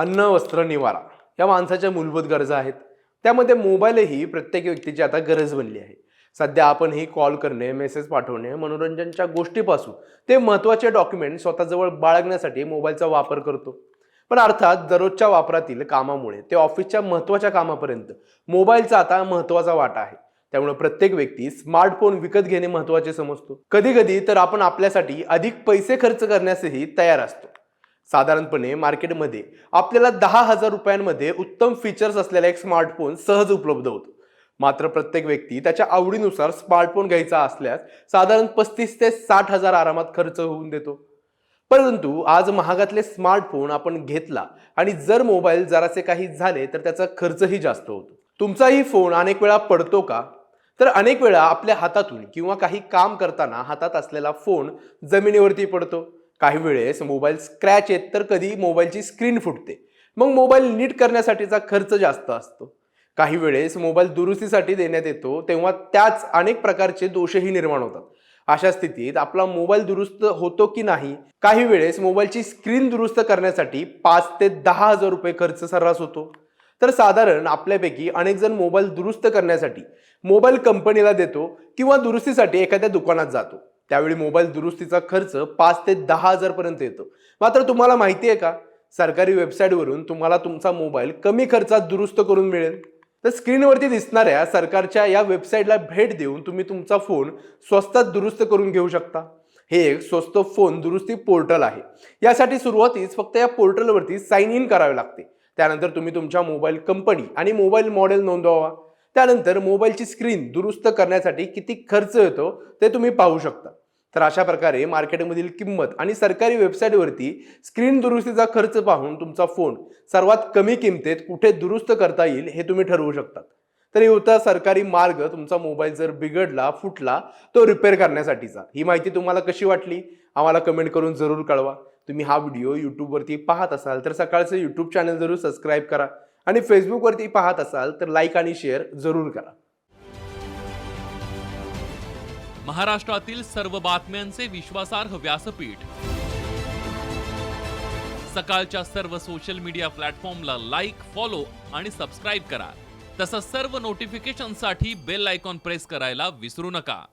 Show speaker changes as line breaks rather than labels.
अन्न वस्त्र निवारा या माणसाच्या मूलभूत गरजा आहेत. त्यामध्ये मोबाईलही प्रत्येक व्यक्तीची आता गरज बनली आहे. सध्या आपण ही कॉल करणे मेसेज पाठवणे मनोरंजनच्या गोष्टीपासून ते महत्त्वाचे डॉक्युमेंट स्वतःजवळ बाळगण्यासाठी मोबाईलचा वापर करतो. पण अर्थात दररोजच्या वापरातील कामामुळे ते ऑफिसच्या महत्त्वाच्या कामापर्यंत मोबाईलचा आता महत्त्वाचा वाटा आहे. त्यामुळे प्रत्येक व्यक्ती स्मार्टफोन विकत घेणे महत्त्वाचे समजतो. कधी कधी तर आपण आपल्यासाठी अधिक पैसे खर्च करण्यासही तयार असतो. साधारणपणे मार्केटमध्ये आपल्याला दहा हजार रुपयांमध्ये उत्तम फीचर्स असलेला एक स्मार्टफोन सहज उपलब्ध होतो. मात्र प्रत्येक व्यक्ती त्याच्या आवडीनुसार स्मार्टफोन घ्यायचा असल्यास साधारण पस्तीस ते साठ हजार आरामात खर्च होऊन देतो. परंतु आज महागातले स्मार्टफोन आपण घेतला आणि जर मोबाईल जरासे काही झाले तर त्याचा खर्चही जास्त होतो. तुमचाही फोन अनेक वेळा पडतो का? तर अनेक वेळा आपल्या हातातून किंवा काही काम करताना हातात असलेला फोन जमिनीवरती पडतो. काही वेळेस मोबाईल स्क्रॅच येत तर कधी मोबाईलची स्क्रीन फुटते. मग मोबाईल नीट करण्यासाठीचा खर्च जास्त असतो. काही वेळेस मोबाईल दुरुस्तीसाठी देण्यात येतो तेव्हा त्याच अनेक प्रकारचे दोषही निर्माण होतात. अशा स्थितीत आपला मोबाईल दुरुस्त होतो की नाही? काही वेळेस मोबाईलची स्क्रीन दुरुस्त करण्यासाठी पाच ते दहा हजार रुपये खर्च सर्रास होतो. तर साधारण आपल्यापैकी अनेक जण मोबाईल दुरुस्त करण्यासाठी मोबाईल कंपनीला देतो किंवा दुरुस्तीसाठी एखाद्या दुकानात जातो. त्यावेळी मोबाईल दुरुस्तीचा खर्च पाच ते दहा हजारपर्यंत येतो. मात्र तुम्हाला माहिती आहे का? सरकारी वेबसाईटवरून तुम्हाला तुमचा मोबाईल कमी खर्चात दुरुस्त करून मिळेल. तर स्क्रीनवरती दिसणाऱ्या सरकारच्या या वेबसाईटला भेट देऊन तुम्ही तुमचा फोन स्वस्तात दुरुस्त करून घेऊ शकता. हे एक स्वस्त फोन दुरुस्ती पोर्टल आहे. यासाठी सुरुवातीस फक्त या पोर्टलवरती साइन इन करावे लागते. त्यानंतर तुम्ही तुमच्या मोबाईल कंपनी आणि मोबाईल मॉडेल नोंदवावा. त्यानंतर मोबाईलची स्क्रीन दुरुस्त करण्यासाठी किती खर्च येतो ते तुम्ही पाहू शकता. तर अशा प्रकारे मार्केटमधील किंमत आणि सरकारी वेबसाईटवरती स्क्रीन दुरुस्तीचा खर्च पाहून तुमचा फोन सर्वात कमी किमतीत कुठे दुरुस्त करता येईल हे तुम्ही ठरवू शकता. तर हे होता सरकारी मार्ग. तुमचा मोबाईल जर बिघडला फुटला तो रिपेअर करण्यासाठीचा. ही माहिती तुम्हाला कशी वाटली? आम्हाला कमेंट करून जरूर कळवा. तुम्ही हा व्हिडिओ यूट्यूबवरती पाहत असाल तर सकाळचं यूट्यूब चॅनल जरूर सबस्क्राईब करा. आणि फेसबुकवरती पाहत असाल तर लाईक आणि शेअर जरूर करा.
महाराष्ट्रातील सर्व बातम्यांचे विश्वासार्ह व्यासपीठ. सकाळच्या सर्व सोशल मीडिया प्लॅटफॉर्मला लाईक फॉलो आणि सबस्क्राईब करा. तसंच सर्व नोटिफिकेशनसाठी बेल आयकॉन प्रेस करायला विसरू नका.